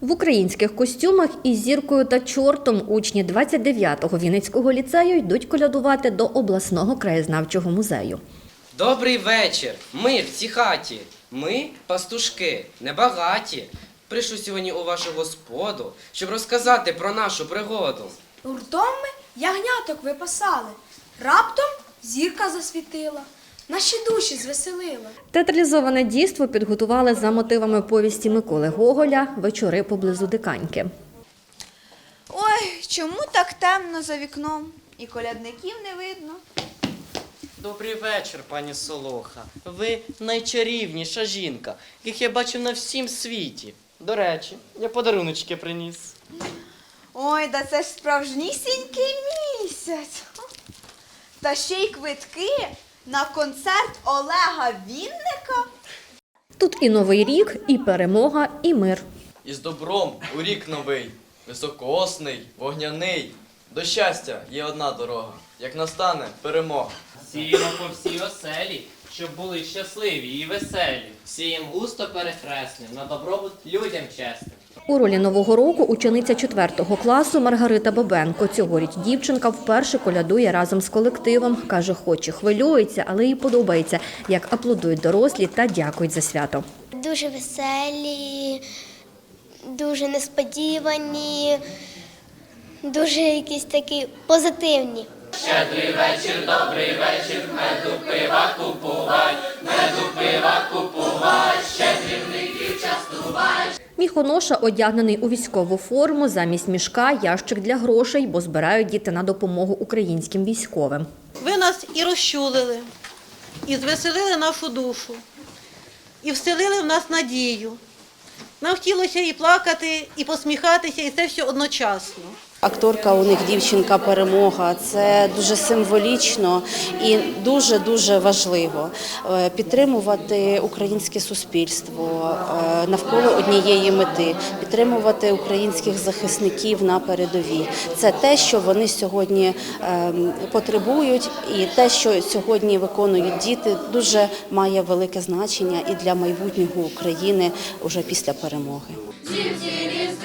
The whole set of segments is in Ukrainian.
В українських костюмах із зіркою та чортом учні 29-го Вінницького ліцею йдуть колядувати до обласного краєзнавчого музею. Добрий вечір. Ми в цій хаті. Ми пастушки, небагаті. Прийшли сьогодні у вашу господу, щоб розказати про нашу пригоду. Гуртом ми ягняток випасали. Раптом зірка засвітила, наші душі звеселила. Театралізоване дійство підготували за мотивами повісті Миколи Гоголя Вечори поблизу Диканьки. Ой, чому так темно за вікном? І колядників не видно. Добрий вечір, пані Солоха. Ви найчарівніша жінка, яких я бачив на всім світі. До речі, я подаруночки приніс. Ой, да це ж справжнісінький місяць. Та ще й квитки на концерт Олега Вінника. Тут і Новий рік, і перемога, і мир. І з добром у рік новий, високоосний, вогняний. До щастя є одна дорога. Як настане перемога. Сіємо по всій оселі, щоб були щасливі і веселі. Сієм густо перехресним, на добробут людям чесним. У ролі нового року учениця 4 класу Маргарита Бабенко. Цьогоріч дівчинка вперше колядує разом з колективом. Каже, хоч і хвилюється, але їй подобається, як аплодують дорослі та дякують за свято. Дуже веселі, дуже несподівані, дуже якісь такі позитивні. Міхоноша одягнений у військову форму, замість мішка ящик для грошей, бо збирають діти на допомогу українським військовим. Ви нас і розчулили, і звеселили нашу душу, і вселили в нас надію. Нам хотілося і плакати, і посміхатися, і це все одночасно. Акторка у них дівчинка перемога. Це дуже символічно і дуже дуже важливо Е, підтримувати українське суспільство е, навколо однієї мети, підтримувати українських захисників на передовій. Це те, що вони сьогодні ем, потребують, і те, що сьогодні виконують діти, дуже має велике значення і для майбутнього України уже після перемоги.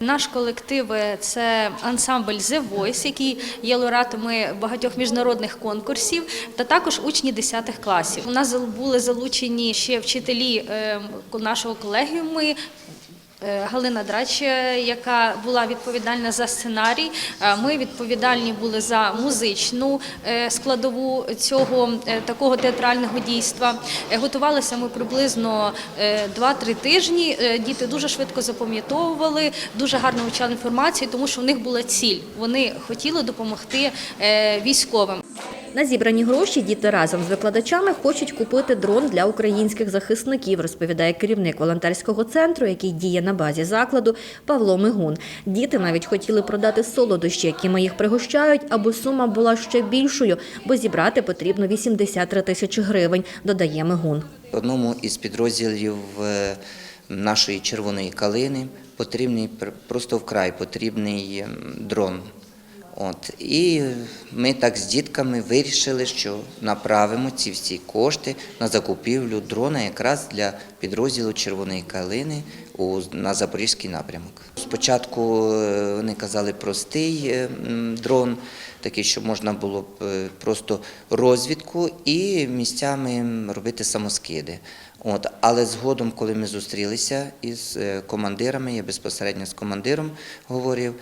Наш колектив е, це ансамбль The Voice, який є лауреатами багатьох міжнародних конкурсів, та також учні 10 класів. У нас були залучені ще вчителі е, нашого колегіуму. Е, Галина Драч, яка була відповідальна за сценарій. Е, Ми відповідальні були за музичну е, складову цього такого театрального дійства. Готувалися ми приблизно е, 2-3 тижні. Діти дуже швидко запам'ятовували, дуже гарно вивчали інформацію, тому що в них була ціль. Вони хотіли допомогти військовим. На зібрані гроші діти разом з викладачами хочуть купити дрон для українських захисників, розповідає керівник волонтерського центру, який діє на базі закладу Павло Мигун. Діти навіть хотіли продати солодощі, якими їх пригощають, аби сума була ще більшою, бо зібрати потрібно 83 тисячі гривень, додає Мигун. Одному із підрозділів е, нашої червоної калини потрібний пр- просто вкрай потрібний ем, дрон. От і ми так з дітками вирішили, що направимо ці всі кошти на закупівлю дрона якраз для підрозділу червоної калини у на запорізький напрямок. Спочатку е, вони казали простий е, дрон, такий, що можна було б е, просто розвідку і місцями робити самоскиди. От, але згодом, коли ми зустрілися із командирами, я безпосередньо з командиром говорив,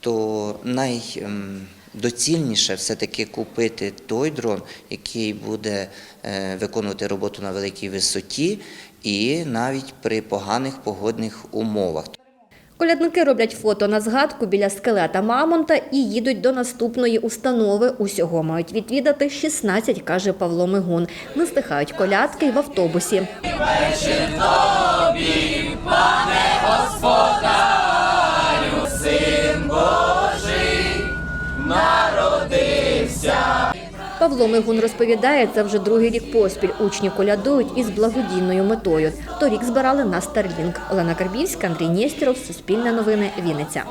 то найдоцільніше все-таки купити той дрон, який буде е, виконувати роботу на великій висоті і навіть при поганих погодних умовах. Колядники роблять фото на згадку біля скелета Мамонта і їдуть до наступної установи. Усього мають відвідати 16, каже Павло Мигун. Не стихають колядки й в автобусі. Павло Мигун розповідає, це вже другий рік поспіль. Учні колядують із благодійною метою. Торік збирали на Старлінг. Олена Карбівська, Андрій Нєстєров, Суспільне новини, Вінниця.